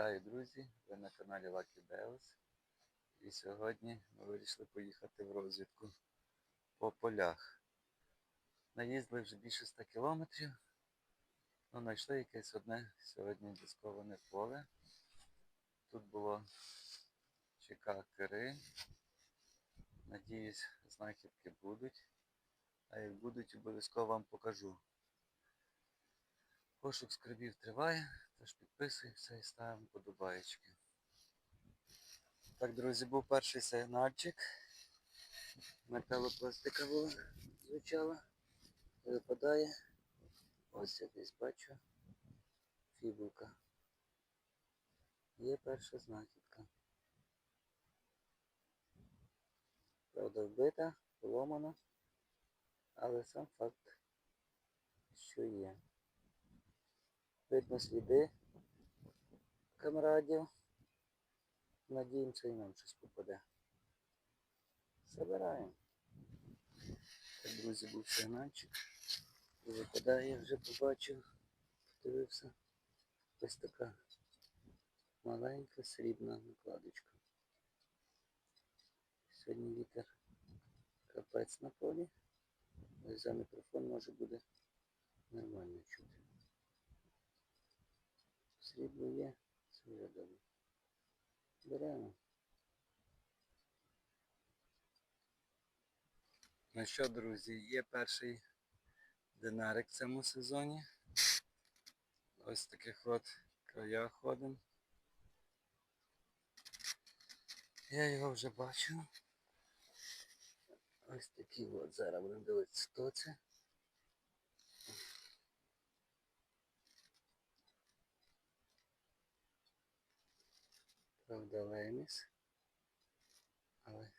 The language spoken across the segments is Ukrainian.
Вітаю, друзі! Ви на каналі Lucky Bells. І сьогодні ми вирішили поїхати в розвідку по полях. Наїздили вже більше 100 кілометрів. Ну, знайшли якесь одне сьогодні дисковане поле. Тут було ЧК Кири. Надіюсь, знахідки будуть. А як будуть, обов'язково вам покажу. Пошук скарбів триває, тож підписуємося і ставимо подобаєчки. Так, друзі, був перший сигнальчик. Металопластика звучала. Випадає. Ось я десь бачу. Фібулка. Є перша знахідка. Правда, вбита, поломана, але сам факт, що є. Видно сліди камрадів. Надіємося і нам щось попаде. Забираємо. Так, друзі, був сигнальчик. І випадає, вже побачив, подивився. Ось така маленька срібна накладочка. Сьогодні вітер капець на полі. Ось за мікрофон може буде нормально чути. Срібло є, це вже добре. Беремо. Ну що, друзі, є перший динарик в цьому сезоні. Ось таких от краях ходимо. Я його вже бачу. Ось такий от. Зараз будемо дивитися, хто це. Правда, леміс. Але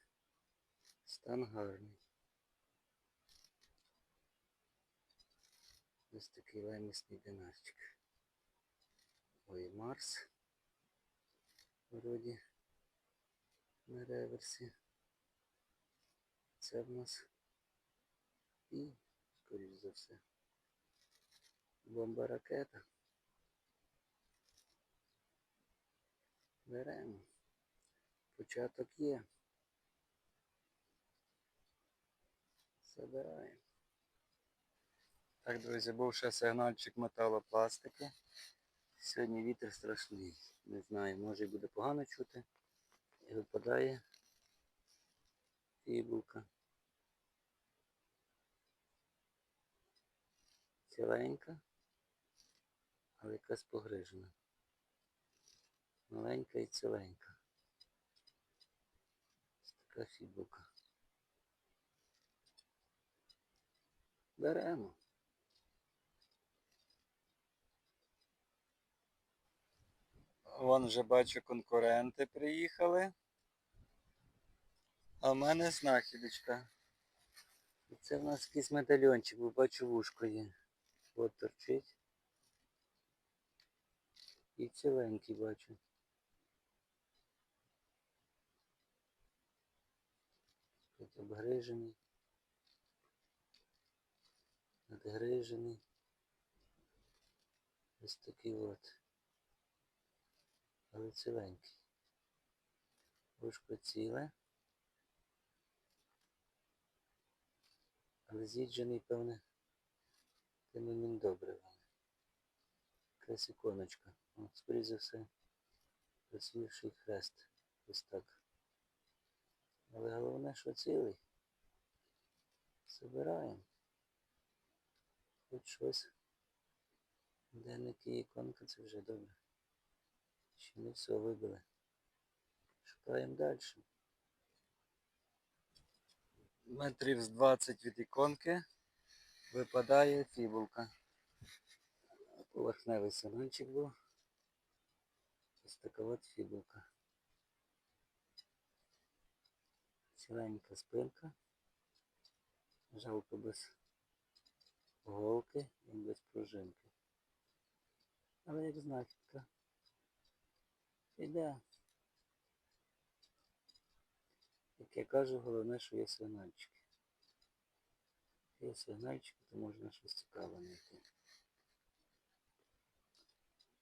стан гарний. Ось такий лемісний динарчик. Ой, Марс. Вроді на реверсі. Це в нас і, скоріш за все, бомба ракета. Беремо. Початок є. Забираємо. Так, друзі, був ще сигнальчик металопластики. Сьогодні вітер страшний. Не знаю, може і буде погано чути. І випадає фібулка. Ціленька, але якась погрижена. Маленька і ціленька. Ось така фібулка. Беремо. Вон вже бачу конкуренти приїхали. А в мене знахідочка. Це в нас якийсь медальончик, бо бачу вушко є. От торчить. І ціленький бачу. Обгрижений. Надгрижений. Ось такий от. Але ціленький. Вушко ціле. Але з'їджений, певне, тим добре. Якась іконочка. Скоріше за все, працюючий хрест. Ось так. Але головне, що цілий. Забираємо. Хоч щось. Денники іконка це вже добре. Ще не все вибили. Шукаємо далі. Метрів з 20 від іконки випадає фібулка. Поверхневий сигнальчик був. Ось така от фібулка. Ціленька спинка. Жалко без голки і без пружинки. Але як знахідка. Іде. Як я кажу, головне, що є сигнальчики. Є сигнальчики, то можна щось цікаве знайти.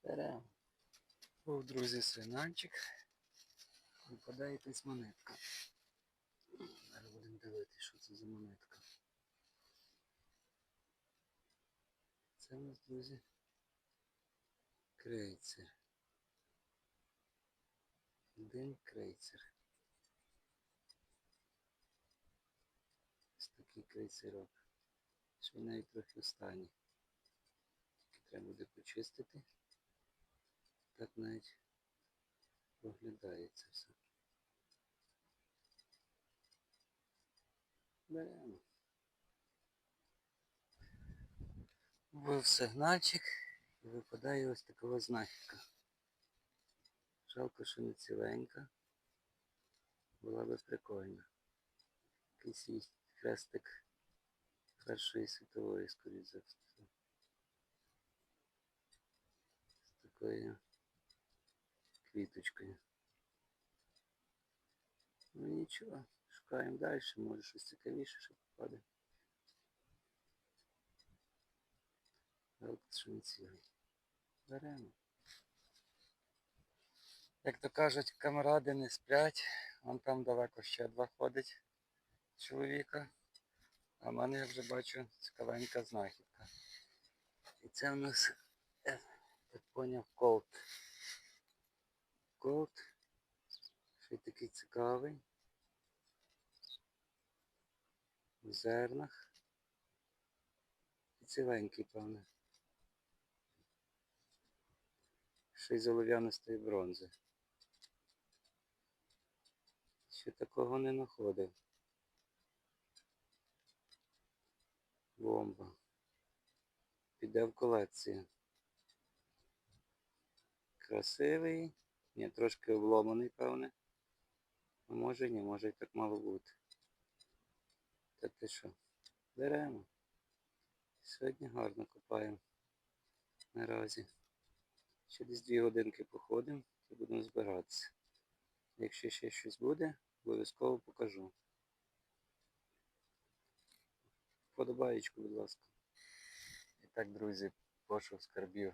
Беремо. Був, друзі, сигнальчик. Випадає якась монетка. Зараз будемо дивитися, що це за монетка. Це у нас, друзі, крейцер. Один крейцер. Ось такий крейцерок. Він навіть трохи останній. Тільки треба буде почистити. Так навіть виглядає це все. Беремо. Вбив сигнальчик і випадає ось така знахідка. Жалко, що не ціленька. Була би прикольна. Якийсь їй хрестик Першої світової, скоріше за все. З такою квіточкою. Ну нічого, шукаємо далі, може щось цікавіше попаде. Що цілий. Беремо. Як то кажуть, камради не сплять. Вон там далеко ще два ходить чоловіка. А в мене я вже бачу цікавенька знахідка. І це у нас, е, так поняв, колт. Колт. Ще такий цікавий. В зернах. І ціленький, певне. Ще й з олов'янистої бронзи. Ще такого не знаходив. Бомба. Піде в колекцію. Красивий. Ні, трошки обломаний, певне. А може ні, може і так мало бути. Та ти що? Беремо. Сьогодні гарно копаємо. Наразі. Десь дві годинки походимо і будемо збиратися. Якщо ще щось буде, обов'язково покажу. Подобаєчку, будь ласка. І так, друзі, пошук скарбів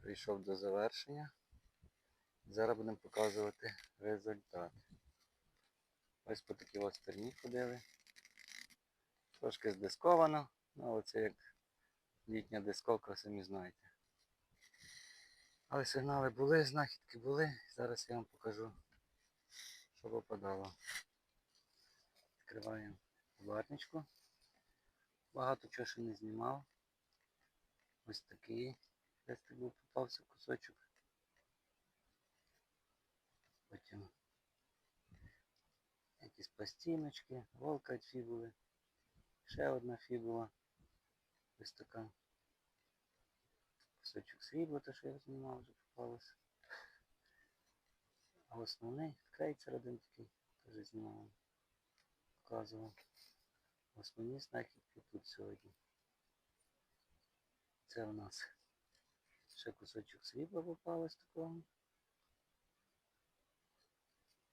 прийшов до завершення. Зараз будемо показувати результат. Ось по такій ось стороні ходили. Трошки здисковано, ну але це як літня дисковка, самі знаєте. Але сигнали були, знахідки були. Зараз я вам покажу, що попадало. Відкриваємо варничку. Багато чого ще не знімав. Ось такий хрестик був попався кусочок. Потім якісь пластиночки, волка від фібули. Ще одна фібула. Ось така. Кусочок срібла, те, що я знімав, вже попалося. А основний крейцер один такий, теж знімав. Показував. Основні знахідки тут сьогодні. Це у нас ще кусочок срібла попалось такого.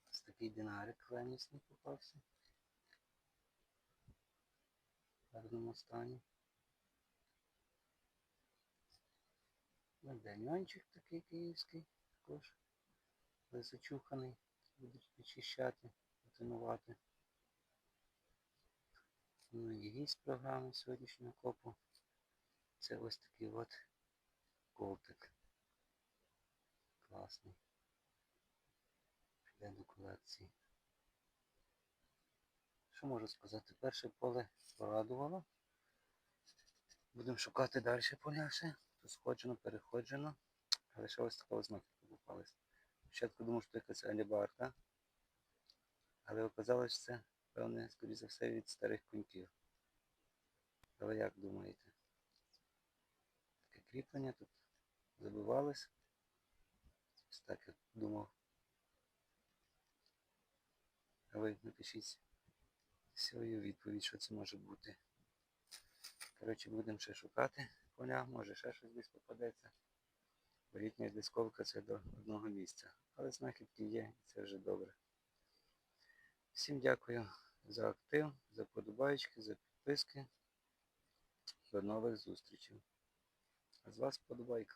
Ось такий динарик венісний попався. В гарному стані. Медальйончик такий київський, також зачуханий, будуть очищати, потонувати. Ну і гість програми сьогоднішнього копу. Це ось такий от колтик. Класний. Піде до колекції. Що можу сказати? Перше поле порадувало. Будемо шукати далі поля ще. Тут сходжено, переходжено. Але ще ось така знахідка попалась. Спочатку думав, що якась алібарка. Але оказалось, що це, певне, скоріше за все, від старих коньків. Але як думаєте? Таке кріплення тут забивалось. Ось так я думав. А ви напишіть свою відповідь, що це може бути. Коротше, будемо ще шукати поля, може ще щось десь попадеться. Бо літня дисковка це до одного місця. Але знахідки є, це вже добре. Всім дякую за актив, за подобаєчки, за підписки. До нових зустрічей. А з вас подобайка.